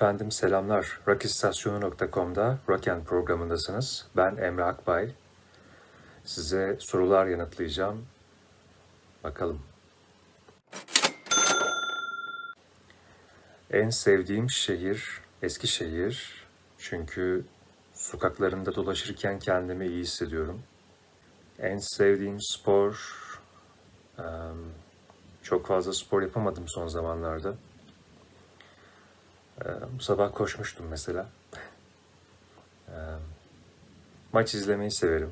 Efendim selamlar. Rockistasyonu.com'da Rockend programındasınız. Ben Emre Akbay. Size sorular yanıtlayacağım. Bakalım. En sevdiğim şehir Eskişehir. Çünkü sokaklarında dolaşırken kendimi iyi hissediyorum. En sevdiğim spor... Çok fazla spor yapamadım son zamanlarda. Ee, Bu sabah koşmuştum mesela. Ee, Maç izlemeyi severim.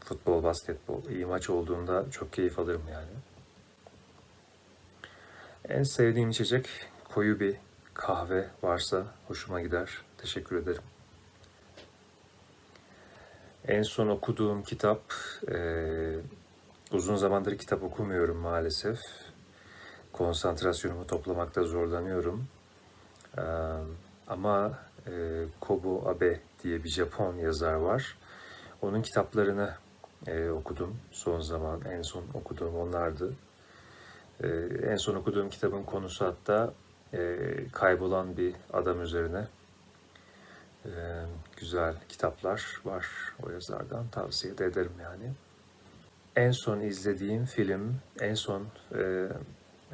Futbol, basketbol. İyi maç olduğunda çok keyif alırım yani. En sevdiğim içecek koyu bir kahve varsa hoşuma gider. Teşekkür ederim. En son okuduğum kitap, eee, uzun zamandır kitap okumuyorum maalesef. Konsantrasyonumu toplamakta zorlanıyorum. Ama Kobo Abe diye bir Japon yazar var. Onun kitaplarını okudum son zaman. En son okuduğum onlardı. En son okuduğum kitabın konusu hatta kaybolan bir adam üzerine. Güzel kitaplar var o yazardan. Tavsiye de ederim yani. En son izlediğim film, en son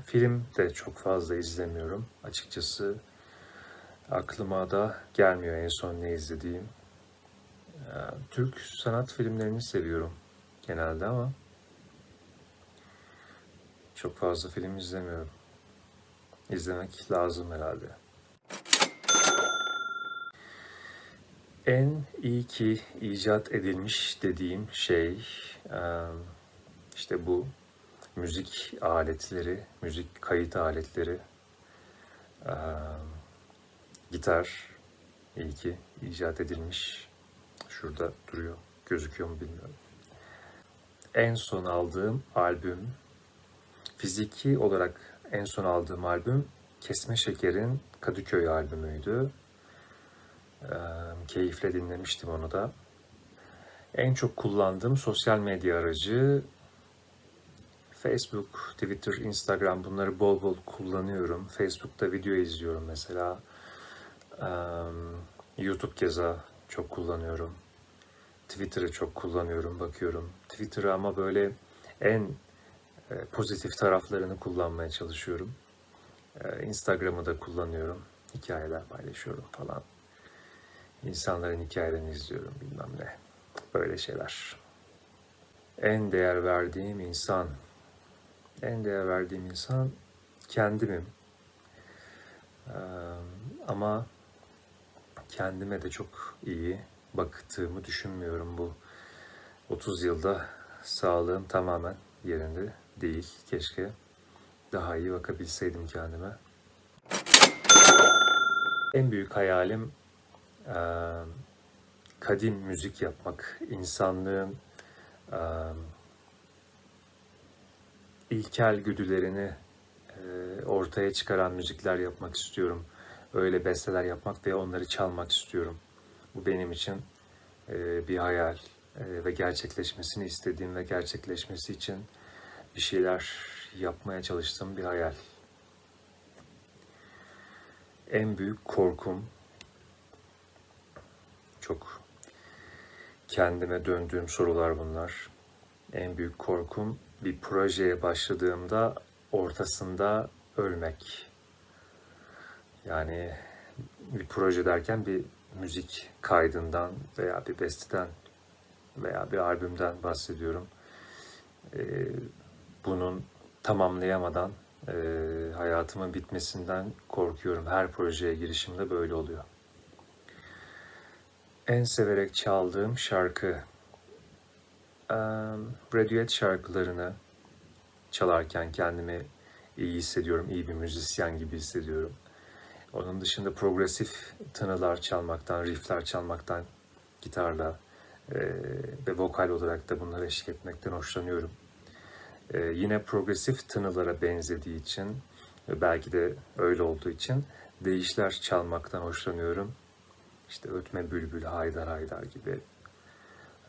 film de çok fazla izlemiyorum. Açıkçası aklıma da gelmiyor en son ne izlediğim. Eee, Türk sanat filmlerini seviyorum genelde ama çok fazla film izlemiyorum. İzlemek lazım herhalde. En iyi ki icat edilmiş dediğim şey eee, işte bu müzik aletleri, müzik kayıt aletleri, eee, gitar iyi ki icat edilmiş. Şurada duruyor. Gözüküyor mu bilmiyorum. En son aldığım albüm, fiziki olarak en son aldığım albüm Kesme Şeker'in Kadıköy albümüydü. Eee, keyifle dinlemiştim onu da. En çok kullandığım sosyal medya aracı Facebook, Twitter, Instagram bunları bol bol kullanıyorum. Facebook'ta video izliyorum mesela. YouTube keza çok kullanıyorum. Twitter'ı çok kullanıyorum, bakıyorum. Twitter'ı ama böyle en e, pozitif taraflarını kullanmaya çalışıyorum. Eee, Instagram'ı da kullanıyorum. Hikayeler paylaşıyorum falan. İnsanların hikayelerini izliyorum bilmem ne. Böyle şeyler. En değer verdiğim insan. En değer verdiğim insan kendimim. Ama kendime de çok iyi baktığımı düşünmüyorum bu 30 yılda sağlığım tamamen yerinde değil. Keşke daha iyi bakabilseydim kendime. En büyük hayalim eee, kadim müzik yapmak, insanlığın eee, ilkel güdülerini eee, ortaya çıkaran müzikler yapmak istiyorum. Öyle besteler yapmak ve onları çalmak istiyorum. Bu benim için eee, bir hayal eee, ve gerçekleşmesini istediğim ve gerçekleşmesi için bir şeyler yapmaya çalıştığım bir hayal. En büyük korkum çok kendime döndüğüm sorular bunlar. En büyük korkum bir projeye başladığımda ortasında ölmek. Yani bir proje derken bir müzik kaydından veya bir besteden veya bir albümden bahsediyorum. Ee, bunun tamamlayamadan e, hayatımın bitmesinden korkuyorum. Her projeye girişimde böyle oluyor. En severek çaldığım şarkı Eee, Radiohead şarkılarını çalarken kendimi iyi hissediyorum, iyi bir müzisyen gibi hissediyorum. Onun dışında progresif tınılar çalmaktan, riffler çalmaktan gitarla eee, ve vokal olarak da bunlara eşlik etmekten hoşlanıyorum. Eee, yine progresif tınılara benzediği için belki de öyle olduğu için değişler çalmaktan hoşlanıyorum. İşte Ötme Bülbül, Haydar Haydar gibi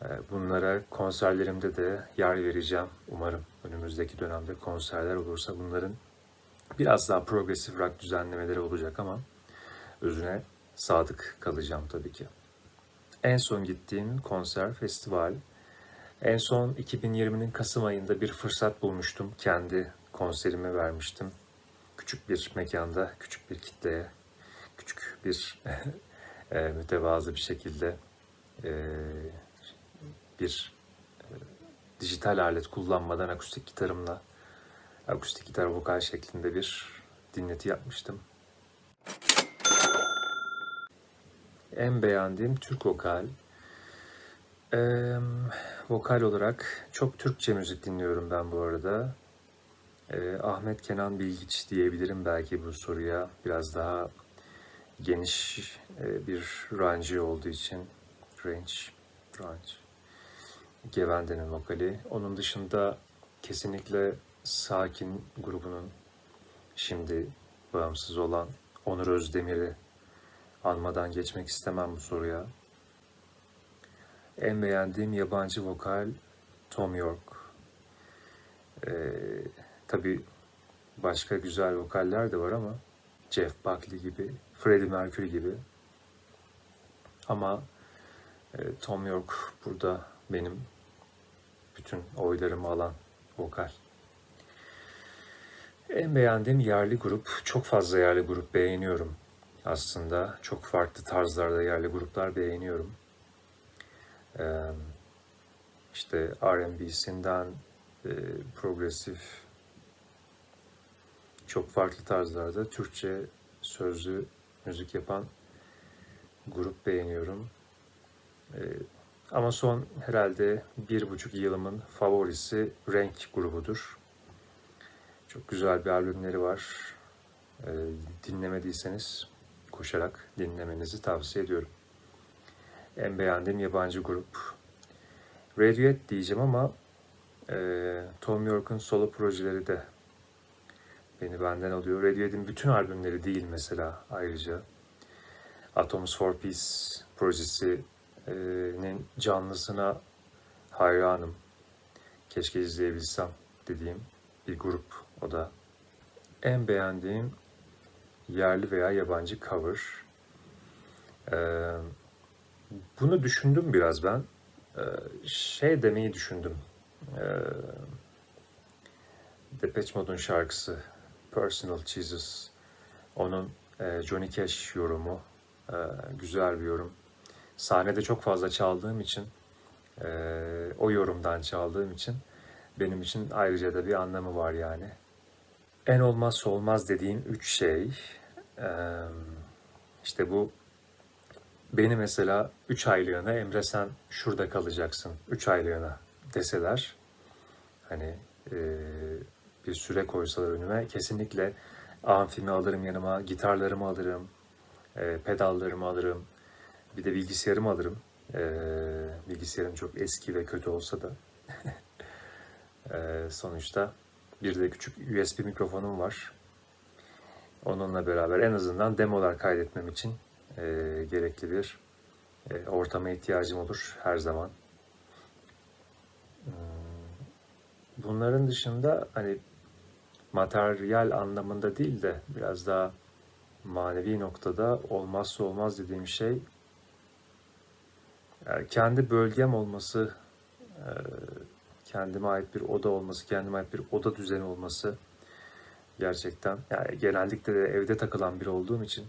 Ee, Bunlara konserlerimde de yer vereceğim. Umarım önümüzdeki dönemde konserler olursa bunların biraz daha progresif rock düzenlemeleri olacak ama özüne sadık kalacağım tabii ki. En son gittiğim konser, festival. En son 2020'nin Kasım ayında bir fırsat bulmuştum. Kendi konserimi vermiştim. Küçük bir mekanda, küçük bir kitleye, küçük bir e, mütevazı bir şekilde e, bir e, dijital alet kullanmadan akustik gitarımla, akustik gitar vokal şeklinde bir dinleti yapmıştım. En beğendiğim Türk vokal. Eee, vokal olarak çok Türkçe müzik dinliyorum ben bu arada. Eee, Ahmet Kenan Bilgiç diyebilirim belki bu soruya. Biraz daha geniş e, bir range olduğu için. Range, range. Gevende'nin vokali. Onun dışında kesinlikle Sakin grubunun şimdi bağımsız olan Onur Özdemir'i anmadan geçmek istemem bu soruya. En beğendiğim yabancı vokal Tom York. Ee, tabii başka güzel vokaller de var ama Jeff Buckley gibi, Freddie Mercury gibi. Ama e, Tom York burada benim bütün oylarımı alan vokal. En beğendiğim yerli grup, çok fazla yerli grup beğeniyorum aslında. Çok farklı tarzlarda yerli gruplar beğeniyorum. Ee, işte R&B'sinden e, progresif, çok farklı tarzlarda Türkçe sözlü müzik yapan grup beğeniyorum. Ee, ama son herhalde bir buçuk yılımın favorisi Renk grubudur. Çok güzel bir albümleri var. Ee, dinlemediyseniz koşarak dinlemenizi tavsiye ediyorum. En beğendiğim yabancı grup. Radiohead diyeceğim ama e, Tom York'un solo projeleri de beni benden alıyor. Radiohead'in bütün albümleri değil mesela ayrıca. Atoms for Peace projesinin canlısına hayranım. Keşke izleyebilsem dediğim bir grup o da. En beğendiğim yerli veya yabancı cover. Ee, bunu düşündüm biraz ben. Ee, şey demeyi düşündüm. Ee, Depeche Mode'un şarkısı Personal Jesus. Onun e, Johnny Cash yorumu. E, güzel bir yorum. Sahnede çok fazla çaldığım için e, o yorumdan çaldığım için benim için ayrıca da bir anlamı var yani. En olmazsa olmaz dediğim üç şey. İşte bu beni mesela 3 aylığına Emre sen şurada kalacaksın 3 aylığına deseler hani bir süre koysalar önüme kesinlikle amfimi alırım yanıma, gitarlarımı alırım, pedallarımı alırım, bir de bilgisayarımı alırım. Bilgisayarım çok eski ve kötü olsa da sonuçta bir de küçük USB mikrofonum var. Onunla beraber en azından demolar kaydetmem için e, gerekli bir e, ortama ihtiyacım olur her zaman. Hmm, Bunların dışında hani materyal anlamında değil de biraz daha manevi noktada olmazsa olmaz dediğim şey yani kendi bölgem olması, e, kendime ait bir oda olması, kendime ait bir oda düzeni olması gerçekten. Yani genellikle de evde takılan biri olduğum için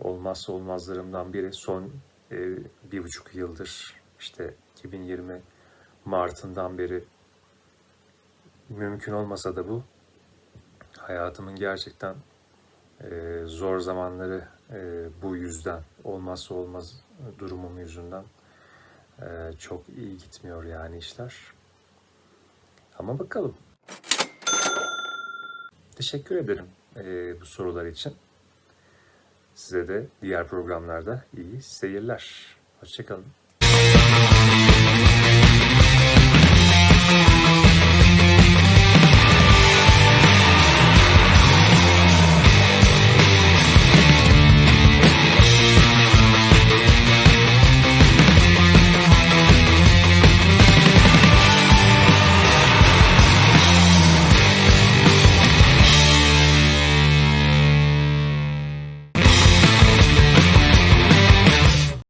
olmazsa olmazlarımdan biri. Son e, bir buçuk yıldır işte 2020 Mart'ından beri mümkün olmasa da bu hayatımın gerçekten e, zor zamanları e, bu yüzden olmazsa olmaz durumum yüzünden e, çok iyi gitmiyor yani işler. Ama bakalım. Teşekkür ederim e, bu sorular için. Size de diğer programlarda iyi seyirler. Hoşçakalın.